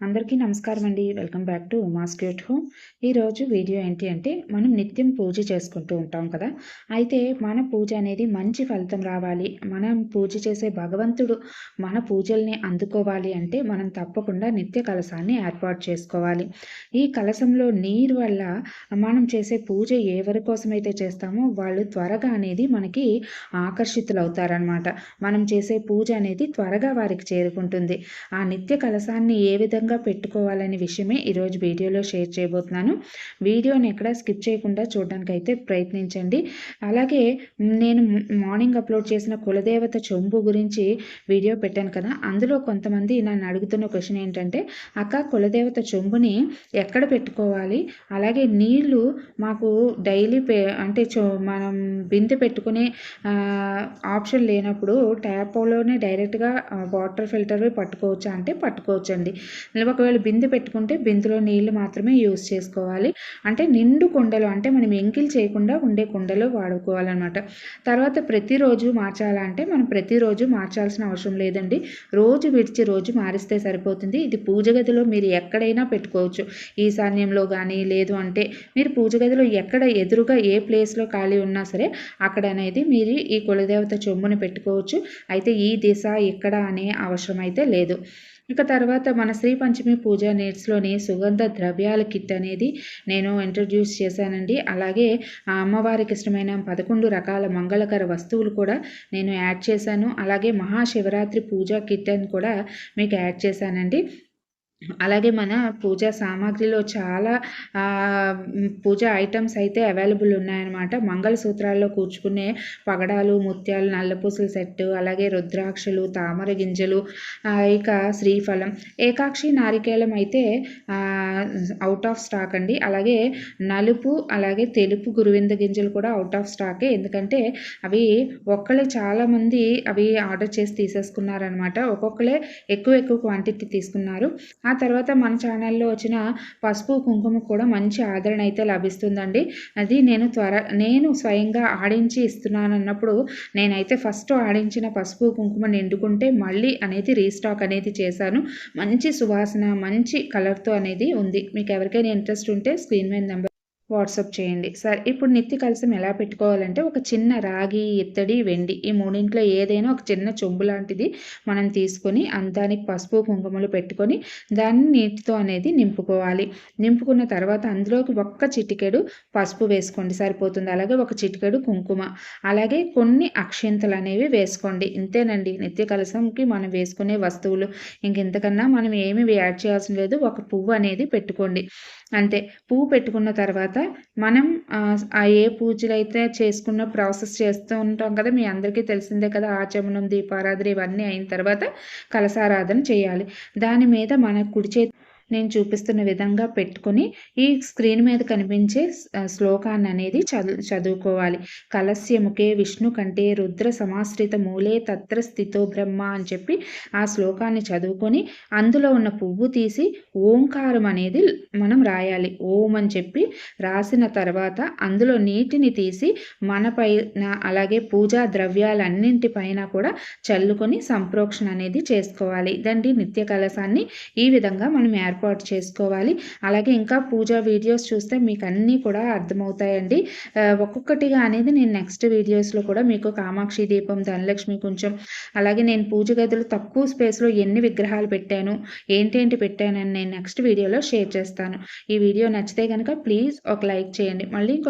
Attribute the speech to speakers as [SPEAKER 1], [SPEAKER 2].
[SPEAKER 1] అందరికీ నమస్కారం అండి. వెల్కమ్ బ్యాక్ టు మాస్క్యూట్ హోమ్. ఈరోజు వీడియో ఏంటి అంటే మనం నిత్యం పూజ చేసుకుంటూ ఉంటాం కదా. అయితే మన పూజ అనేది మంచి ఫలితం రావాలి. మనం పూజ చేసే భగవంతుడు మన పూజల్ని అందుకోవాలి అంటే మనం తప్పకుండా నిత్య కలసాన్ని ఏర్పాటు చేసుకోవాలి. ఈ కలసంలో నీరు వల్ల మనం చేసే పూజ ఎవరి కోసమైతే చేస్తామో వాళ్ళు త్వరగా అనేది మనకి ఆకర్షితులు అవుతారనమాట మనం చేసే పూజ అనేది త్వరగా వారికి చేరుకుంటుంది. ఆ నిత్య కలసాన్ని ఏ విధంగా విధంగా పెట్టుకోవాలనే విషయమే ఈరోజు వీడియోలో షేర్ చేయబోతున్నాను. వీడియోని ఎక్కడ స్కిప్ చేయకుండా చూడడానికి అయితే ప్రయత్నించండి. అలాగే నేను మార్నింగ్ అప్లోడ్ చేసిన కులదేవత చెంబు గురించి వీడియో పెట్టాను కదా అందులో కొంతమంది నన్ను అడుగుతున్న క్వశ్చన్ ఏంటంటే అక్క కులదేవత చెంబుని ఎక్కడ పెట్టుకోవాలి? అలాగే నీళ్ళు మాకు డైలీ పే అంటే మనం బిందె పెట్టుకునే ఆప్షన్ లేనప్పుడు ట్యాప్లోనే డైరెక్ట్గా వాటర్ ఫిల్టర్ పట్టుకోవచ్చా అంటే పట్టుకోవచ్చండి. ఒకవేళ బిందె పెట్టుకుంటే బిందులో నీళ్ళు మాత్రమే యూస్ చేసుకోవాలి. అంటే నిండు కుండలు అంటే మనం ఎంకిల్ చేయకుండా ఉండే కుండలు వాడుకోవాలన్నమాట. తర్వాత ప్రతిరోజు మార్చాలంటే మనం ప్రతిరోజు మార్చాల్సిన అవసరం లేదండి. రోజు విడిచి రోజు మారిస్తే సరిపోతుంది. ఇది పూజ గదిలో మీరు ఎక్కడైనా పెట్టుకోవచ్చు. ఈశాన్యంలో కానీ లేదు అంటే మీరు పూజ గదిలో ఎక్కడ ఎదురుగా ఏ ప్లేస్లో ఖాళీ ఉన్నా సరే అక్కడ అనేది మీరు ఈ కులదేవత చొమ్ముని పెట్టుకోవచ్చు. అయితే ఈ దిశ ఇక్కడ అనే అవసరం అయితే లేదు. ఇక తర్వాత మన శ్రీ పంచమి పూజ నేట్స్లోని సుగంధ ద్రవ్యాల కిట్ అనేది నేను ఇంట్రడ్యూస్ చేశానండి. అలాగే ఆ అమ్మవారికి ఇష్టమైన పదకొండు రకాల మంగళకర వస్తువులు కూడా నేను యాడ్ చేశాను. అలాగే మహాశివరాత్రి పూజా కిట్ అని కూడా మీకు యాడ్ చేశానండి. అలాగే మన పూజా సామాగ్రిలో చాలా పూజా ఐటమ్స్ అయితే అవైలబుల్ ఉన్నాయన్నమాట. మంగళసూత్రాల్లో కూర్చుకునే పగడాలు ముత్యాలు నల్లపూసల సెట్టు అలాగే రుద్రాక్షలు తామర గింజలు ఇక శ్రీఫలం ఏకాక్షి నారికేళం అయితే అవుట్ ఆఫ్ స్టాక్ అండి. అలాగే నలుపు అలాగే తెలుపు గురువింద గింజలు కూడా అవుట్ ఆఫ్ స్టాకే ఎందుకంటే అవి ఒక్కళ్ళే చాలామంది అవి ఆర్డర్ చేసి తీసేసుకున్నారనమాట ఒక్కొక్కలే ఎక్కువ ఎక్కువ క్వాంటిటీ తీసుకున్నారు. ఆ తర్వాత మన ఛానల్లో వచ్చిన పసుపు కుంకుమ కూడా మంచి ఆదరణ అయితే లభిస్తుందండి. అది నేను త్వర నేను స్వయంగా ఆడించి ఇస్తున్నాను అన్నప్పుడు నేనైతే ఫస్ట్ ఆడించిన పసుపు కుంకుమ నిండుకుంటే మళ్ళీ అనేది రీస్టాక్ అనేది చేశాను. మంచి సువాసన మంచి కలర్తో అనేది ఉంది. మీకు ఎవరికైనా ఇంట్రెస్ట్ ఉంటే స్క్రీన్ మీద నెంబర్ వాట్సాప్ చేయండి. సరే ఇప్పుడు నిత్య కలసం ఎలా పెట్టుకోవాలంటే ఒక చిన్న రాగి ఇత్తడి వెండి ఈ మూడింట్లో ఏదైనా ఒక చిన్న చెంబు లాంటిది మనం తీసుకొని అంతానికి పసుపు కుంకుమలు పెట్టుకొని దాన్ని నీటితో అనేది నింపుకోవాలి. నింపుకున్న తర్వాత అందులోకి ఒక్క చిటికెడు పసుపు వేసుకోండి. సరిపోతుంది. అలాగే ఒక చిటికెడు కుంకుమ. అలాగే కొన్ని అక్షింతలు అనేవి వేసుకోండి. ఇంతేనండి. నిత్య కలసంకి మనం వేసుకునే వస్తువులు. ఇంకెంతకన్నా మనం ఏమి యాడ్ చేయాల్సిన లేదు. ఒక పువ్వు అనేది పెట్టుకోండి. అంతే. పువ్వు పెట్టుకున్న తర్వాత మనం ఆ ఏ పూజలు అయితే చేసుకున్న ప్రాసెస్ చేస్తూ ఉంటాం కదా మీ అందరికీ తెలిసిందే కదా ఆచమనం దీపారాధన ఇవన్నీ అయిన తర్వాత కలసారాధన చేయాలి. దాని మీద మన కుడి చేతి నేను చూపిస్తున్న విధంగా పెట్టుకుని ఈ స్క్రీన్ మీద కనిపించే శ్లోకాన్ని అనేది చదువు చదువుకోవాలి. కలస్యముకే విష్ణు కంటే రుద్ర సమాశ్రిత మూలే తత్ర స్థితో బ్రహ్మ అని చెప్పి ఆ శ్లోకాన్ని చదువుకొని అందులో ఉన్న పువ్వు తీసి ఓంకారం అనేది మనం రాయాలి. ఓం అని చెప్పి రాసిన తర్వాత అందులో నీటిని తీసి మనపై అలాగే పూజా ద్రవ్యాలన్నింటిపైన కూడా చల్లుకొని సంప్రోక్షణ అనేది చేసుకోవాలి. ఇదండి నిత్య కలసాన్ని ఈ విధంగా మనం ఏర్పాటు ఏర్పాటు చేసుకోవాలి. అలాగే ఇంకా పూజా వీడియోస్ చూస్తే మీకు అన్నీ కూడా అర్థమవుతాయండి. ఒక్కొక్కటిగా అనేది నేను నెక్స్ట్ వీడియోస్లో కూడా మీకు కామాక్షి దీపం ధనలక్ష్మి కొంచెం అలాగే నేను పూజ గదులు తక్కువ స్పేస్లో ఎన్ని విగ్రహాలు పెట్టాను ఏంటేంటి పెట్టానని నేను నెక్స్ట్ వీడియోలో షేర్ చేస్తాను. ఈ వీడియో నచ్చితే కనుక ప్లీజ్ ఒక లైక్ చేయండి. మళ్ళీ ఇంకొక